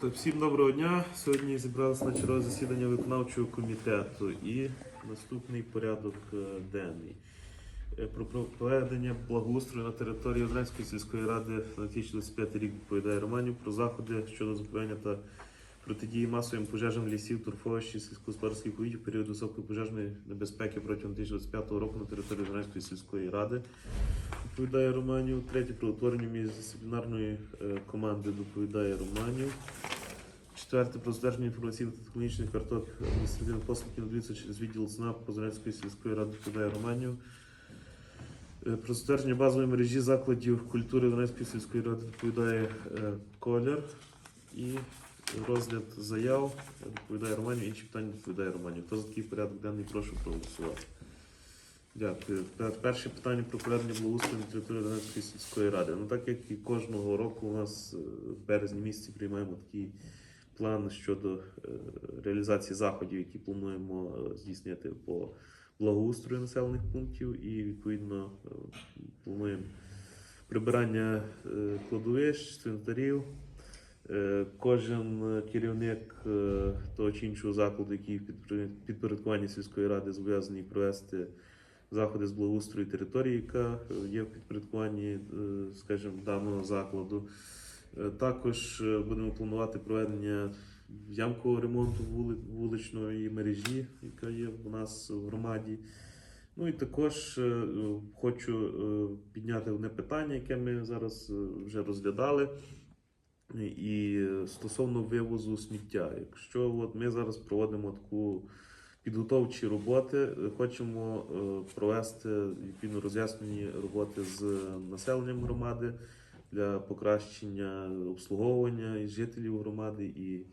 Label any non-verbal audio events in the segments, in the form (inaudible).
Та Всім доброго дня. Сьогодні зібралися на чергове засідання виконавчого комітету і наступний порядок е, денний. Е, Про проведення благоустрою на території Озрянської сільської ради на 2025 рік відповідає Романів про заходи щодо зупинення та протидії масовим пожежам лісів, торфовищі, сільськогосподарських угідь період високої пожежної небезпеки протягом 2025 року на території Озрянської сільської ради. Доповідає Романів. Третє про утворення міждисциплінарної е, команди доповідає Романів. Четверте про затвердження інформаційно-технологічних карток адміністративних послуг, надаються через відділ ЦНАП Позорянської сільської ради доповідає Романів. Е, Про затвердження базової мережі закладів культури Донецької сільської ради доповідає е, Колір. І розгляд заяв доповідає Романів. Інші питання доповідає Романів. Хто за такий порядок денний, прошу проголосувати. Дякую. Перше питання про проведення благоустрою на території Донецької сільської ради. Ну так як і кожного року у нас е, в березні місяці приймаємо такий план щодо е, реалізації заходів, які плануємо е, здійснити по благоустрою населених пунктів, і відповідно плануємо прибирання кладовищ, цвинтарів. Е, Кожен е, керівник е, того чи іншого закладу, який в підпорядкуванні сільської ради зобов'язаний провести заходи з благоустрою території, яка є в підпорядкуванні, скажімо, даного закладу. Також будемо планувати проведення ямкового ремонту вуличної мережі, яка є у нас в громаді. Ну і також хочу підняти одне питання, яке ми зараз вже розглядали. І е, стосовно вивозу сміття, якщо от ми зараз проводимо таку підготовчі роботи, е, хочемо е, провести відповідно роз'яснені роботи з населенням громади для покращення обслуговування і жителів громади, і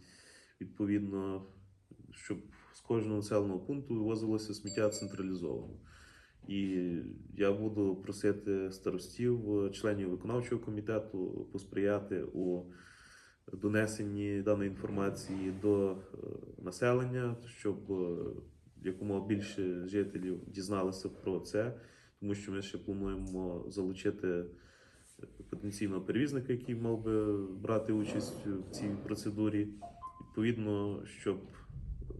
відповідно, щоб з кожного населеного пункту вивозилося сміття централізовано. І я буду просити старостів, членів виконавчого комітету посприяти у донесенні даної інформації до е, населення, щоб е, якомога більше жителів дізналися про це, тому що ми ще плануємо залучити е, потенційного перевізника, який мав би брати участь в цій процедурі. Відповідно, щоб,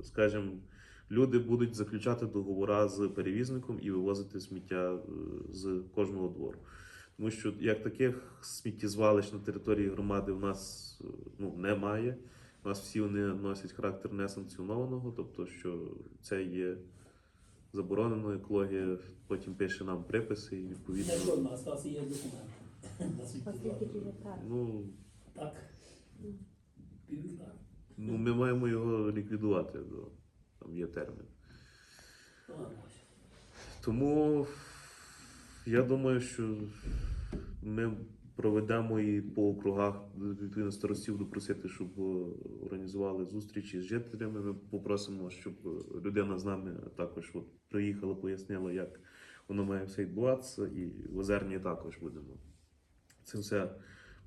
скажімо, люди будуть заключати договори з перевізником і вивозити сміття е, з кожного двору. Тому що як таких сміттєзвалищ на території громади в нас е, ну, немає. У нас всі вони носять характер несанкціонованого, тобто, що це є заборонено, екологія потім пише нам приписи і Не відповідно. жодна, а нас є документ. (laughs) Ну, Так. Ну, ми маємо його ліквідувати, там є термін. Ну. Тому я думаю, що ми проведемо і по округах відповідно старостів допросити, щоб е, організували зустрічі з жителями. Ми попросимо, щоб людина з нами також от приїхала, пояснила, як воно має все відбуватися, і в Озерні також будемо це все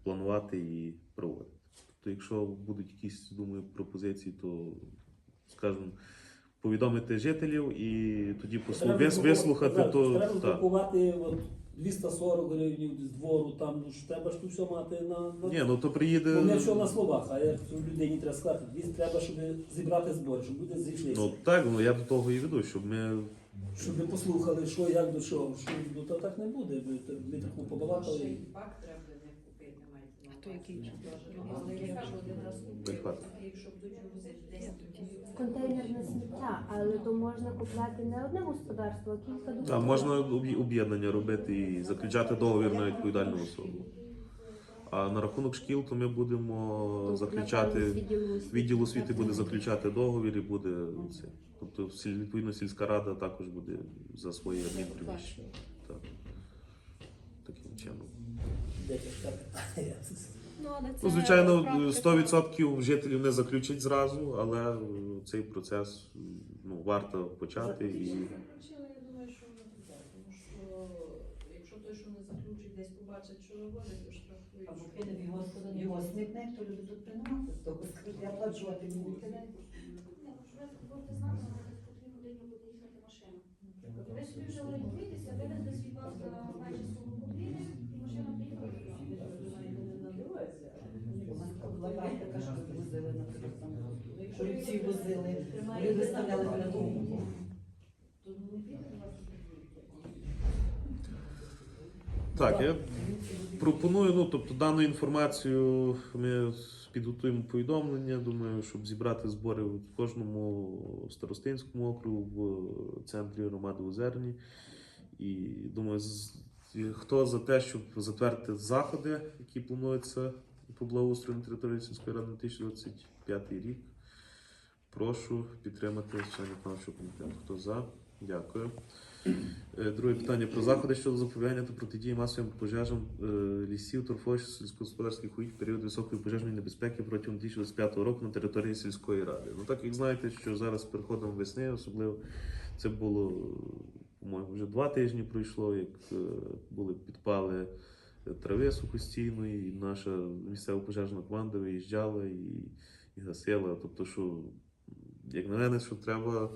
планувати і проводити. Тобто, якщо будуть якісь, думаю, пропозиції, то скажімо, повідомити жителів і тоді послу... Треба вис- вислухати Треба- то. Треба друкувати от 240 гривень з двору, там ну, ж треба ж тут все мати на. на... Ні, ну то приїде. Бо не все на словах, а як цю людині треба сказати, треба, щоб зібрати збори, щоб люди зійшлися. Ну так, ну я до того і веду, щоб ми. Щоб ви послухали, що як до чого. Що, ну, то так не буде. Ми, ми так ну, побалакали. Ще і- пак треба не купити, маєте на А то який Ну, Але я кажу, один раз Не купив, хватить. і якщо будуть возити десь тоді. Контейнерне сміття, але то можна купляти не одне господарство, а кілька Та, домів. можна об'є- об'єднання робити і заключати договір на відповідальну особу. А на рахунок шкіл, то ми будемо Тобто, заключати. Відділ освіти буде заключати договір і буде це. Тобто, сіль- відповідно, сільська рада також буде за своє адмінприміщення. Так. Таким чином. Де тяжка питання. (laughs) Ну, але це Ну, звичайно, практика. 100% жителів не заключать зразу, але е, цей процес ну, варто почати і. Заключили, я думаю, що вже буде, тому що якщо той, що не заключить, десь побачить, що виводить, то штрафують. Або кине його, його зникне, то люди тут приносить, то скажуть, я оплачувати не ну ж ви будете знати, що потрібно годину буде їхати машина. От ви собі вже орієнтуєтеся, вивезли свій вас за майже 40 години, і машина приїхала. У нас була практика, що Ви возили, виставляли на на дому. то не піде у вас подвір'я. Так, я пропоную, ну тобто дану інформацію ми підготуємо повідомлення. Думаю, щоб зібрати збори в кожному старостинському округу в центрі громади Озерні. І думаю, хто за те, щоб затвердити заходи, які плануються по благоустрою на території сільської ради на 2025 рік. Прошу підтримати членів виконавчого комітету. Хто за? Дякую. Е, Друге питання про заходи щодо запобігання та протидії масовим пожежам е, лісів, торфовищ, сільськогосподарських угідь період високої пожежної небезпеки протягом 2025 року на території сільської ради. Ну так як знаєте, що зараз переходом весни, особливо це було, по-моєму, вже два тижні пройшло, як е, були підпали трави сухостійної, і наша місцева пожежна команда виїжджала і, і гасила. Тобто, що, як на мене, що треба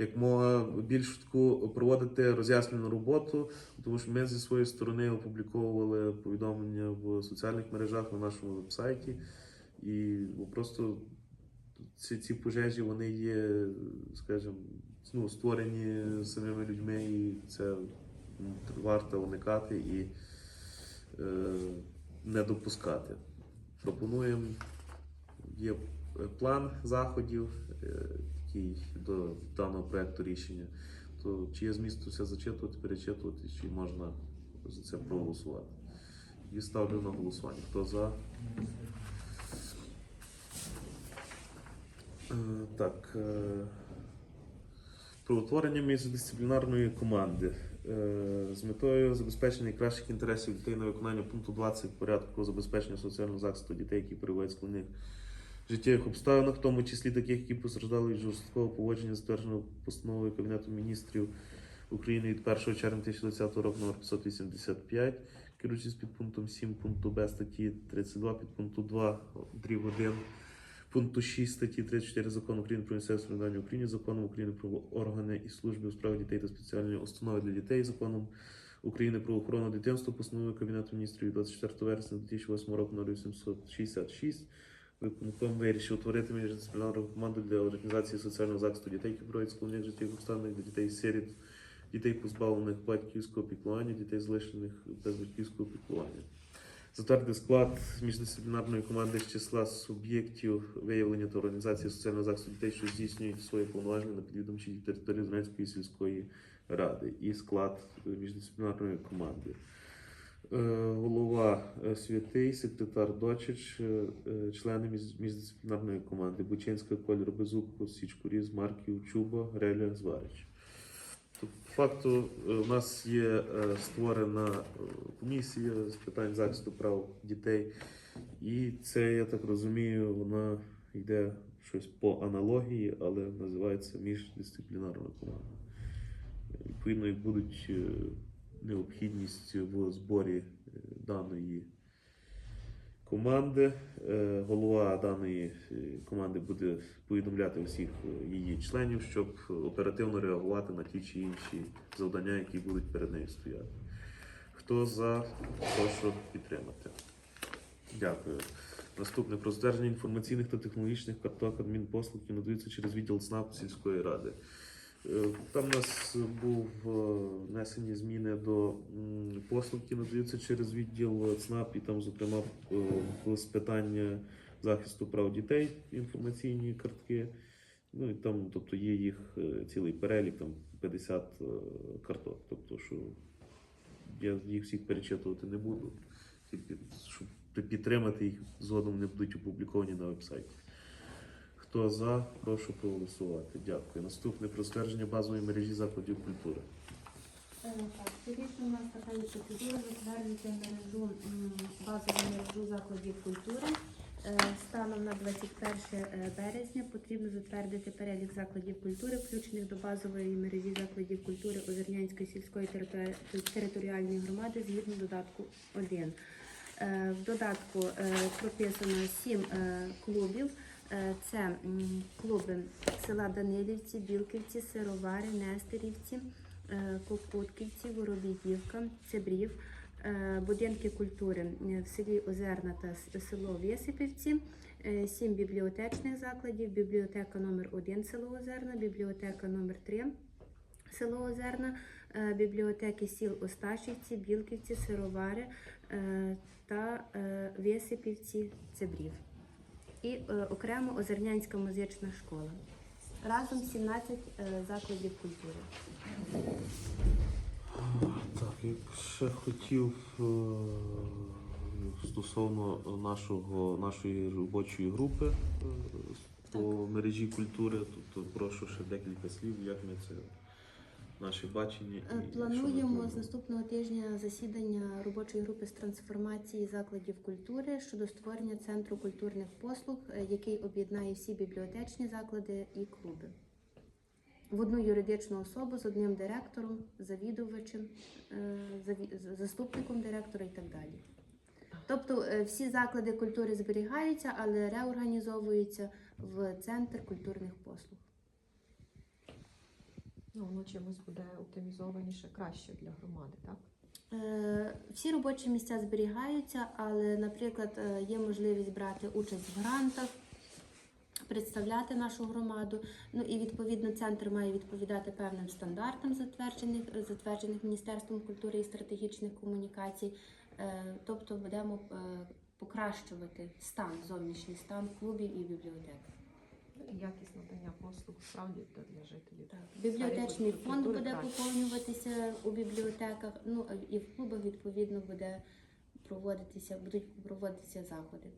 як мога більш таку проводити роз'яснену роботу, тому що ми зі своєї сторони опубліковували повідомлення в соціальних мережах на нашому вебсайті, і ну, просто ці, ці пожежі вони є, скажімо, ну, створені самими людьми, і це варто уникати і е, не допускати. Пропонуємо є план заходів, е, який до даного проекту рішення. То чи є змісту це зачитувати, перечитувати, чи можна за це проголосувати? І ставлю на голосування. Хто за? Е, Так. е, Про утворення міждисциплінарної команди Е, з метою забезпечення кращих інтересів дітей на виконання пункту 20 порядку про забезпечення соціального захисту дітей, які перебувають складних життєвих обставинах, в тому числі таких, які постраждали від жорсткого поводження, затвердженого постановою Кабінету міністрів України від 1 червня 2020 року номер 585, керуючись під пунктом 7 пункту Б статті 32, під пункту 2 дріб 1, пункту 6 статті 34 Закону України про місцеве самоврядування в Україні, Законом України про органи і служби у справах дітей та спеціальні установи для дітей, Законом України про охорону дитинства, постановою Кабінету міністрів від 24 вересня 2008 року номер 866, Виконком вирішив утворити міждисциплінарну команду для організації соціального захисту дітей, які проводять складних життєвих обставинах для дітей сиріт, дітей позбавлених батьківського піклування, дітей залишених без батьківського піклування. Затвердити склад міждисциплінарної команди з числа суб'єктів виявлення та організації соціального захисту дітей, що здійснюють свої повноваження на підвідомчій території Зеленської сільської ради, і склад міждисциплінарної команди. Е, голова е, Святий, секретар Дочич, е, члени між- міждисциплінарної команди Бучинська, Колір, Безуко, Січкуріз, Марків, Чуба, Греля, Зварич. Тобто, факту, у нас є створена комісія з питань захисту прав дітей, і це, я так розумію, вона йде щось по аналогії, але називається міждисциплінарна команда. Відповідно, і будуть необхідність в зборі е, даної команди. Е, Голова даної е, команди буде повідомляти усіх її членів, щоб оперативно реагувати на ті чи інші завдання, які будуть перед нею стояти. Хто за, прошу підтримати. Дякую. Наступне про затвердження інформаційних та технологічних карток адмінпослуг, надаються через відділ СНАП сільської ради. Е, Там у нас був е, внесені зміни до послуг, які надаються через відділ ЦНАП, і там, зокрема, е, з питання захисту прав дітей, інформаційні картки. Ну і там, тобто, є їх цілий перелік, там 50 е, карток. Тобто, що я їх всіх перечитувати не буду, тільки щоб підтримати їх, згодом вони будуть опубліковані на вебсайті. Хто за, прошу проголосувати. Дякую. Наступне про ствердження базової мережі закладів культури. Е, Так, у нас така процедура затвердити мережу базову мережу закладів культури. Е, Станом на 21 березня потрібно затвердити перелік закладів культури, включених до базової мережі закладів культури Озернянської сільської територіальної громади згідно додатку 1. Е, В додатку е, прописано сім е, клубів. Е, Це клуби села Данилівці, Білківці, Сировари, Нестерівці, е, Кокутківці, Воробіївка, Цебрів, е, будинки культури в селі Озерна та село Вєсипівці, сім бібліотечних закладів, бібліотека номер 1 село Озерна, бібліотека номер 3 село Озерна, бібліотеки сіл Осташівці, Білківці, Сировари та Висипівці, Цебрів. І е, окремо Озернянська музична школа. Разом 17 е, закладів культури. Так, як ще хотів е, стосовно нашого, нашої робочої групи по мережі культури, то, то прошу ще декілька слів, як ми це наше бачення. і Е, ми Плануємо з наступного тижня засідання робочої групи з трансформації закладів культури щодо створення центру культурних послуг, е, який об'єднає всі бібліотечні заклади і клуби. В одну юридичну особу з одним директором, завідувачем, е, заступником директора і так далі. Тобто всі заклади культури зберігаються, але реорганізовуються в центр культурних послуг. Ну, воно чимось буде оптимізованіше, краще для громади, так? Е, Всі робочі місця зберігаються, але, наприклад, е, є можливість брати участь в грантах, представляти нашу громаду. Ну і відповідно центр має відповідати певним стандартам, затверджених, затверджених Міністерством культури і стратегічних комунікацій. Е, Тобто будемо покращувати стан, зовнішній стан клубів і бібліотек. І якість надання послуг справді для- для жителів. Так, бібліотечний Сфері фонд культури буде краще. поповнюватися у бібліотеках. Ну і в клубах відповідно буде проводитися, будуть проводитися заходи.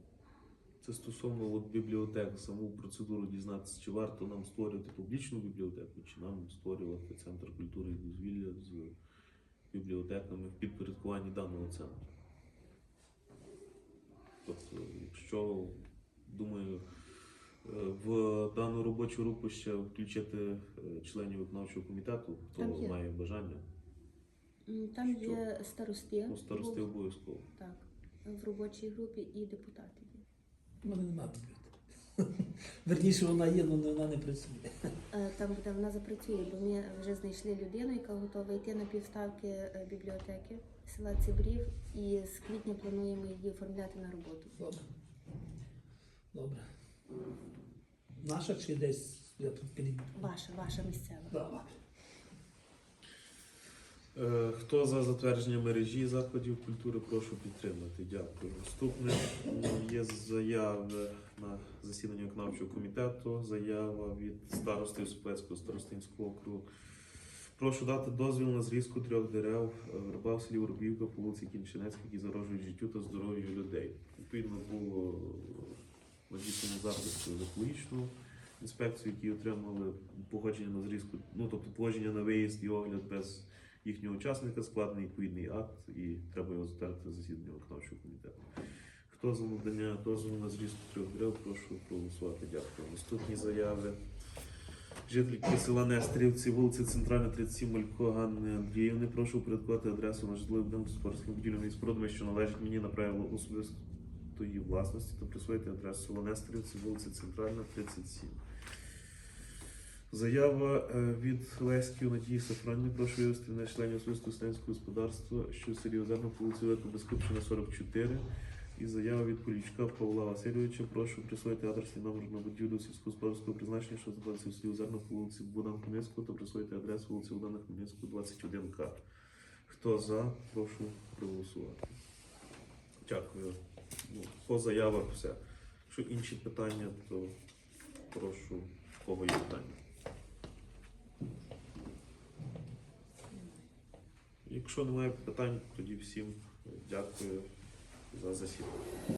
Це стосовно от, бібліотек, саму процедуру дізнатися, чи варто нам створювати публічну бібліотеку, чи нам створювати центр культури і дозвілля з бібліотеками в підпорядкуванні даного центру. Тобто, якщо, думаю, в дану робочу групу ще включити е, членів виконавчого комітету, хто Там є. має бажання, М, Там Що? є старости, ну, старости був, обов'язково. так, в робочій групі і депутати є. У мене немає комп'ютера. (laughs) Верніше вона є, але вона не працює. Е, Там буде вона запрацює, бо ми вже знайшли людину, яка готова йти на півставки е, бібліотеки села Цибрів, і з квітня плануємо її оформляти на роботу. Добре. Добре. Наша чи десь я тут крім? Ваша, ваша місцева. Добре. Е, Хто за затвердження мережі закладів культури, прошу підтримати. Дякую. Наступне є заяви на засідання виконавчого комітету. Заява від старости Супецького старостинського округу. Прошу дати дозвіл на зрізку трьох дерев е, верба в селі Воробівка по вулиці Кінчинецькій, які загрожують життю та здоров'ю людей. Відповідно було надіслано запис в екологічну інспекцію, які отримали погодження на зрізку, ну тобто погодження на виїзд і огляд без їхнього учасника, складений відповідний акт, і треба його затвердити засідання виконавчого комітету. Хто за надання дозволу на зрізку трьох дерев, прошу проголосувати. Дякую. Наступні заяви. Жительки села Нестрівці, вулиця Центральна, 37, Малько Ганни Андріївни. Прошу упорядкувати адресу на житловий з спортськими і спорудами, що належить мені на правило особистої власності та присвоїти адресу села Нестрівці, вулиця Центральна, 37. Заява е, від Леськів Надії Сафронівни. Прошу вивести на членів особистого селянського господарства, що в селі по вулиці Велика Безкупщина, 44. І заява від Полічка Павла Васильовича. Прошу присвоїти адресний номер на будівлю сільськогосподарського призначення, що знаходиться в селі Озерна по вулиці Богдана Хмельницького та присвоїти адресу вулиці Богдана Хмельницького, 21К. Хто за, прошу проголосувати. Дякую. Ну, по заявах все. Якщо інші питання, то прошу, в кого є питання. Якщо немає питань, тоді всім дякую за засідання.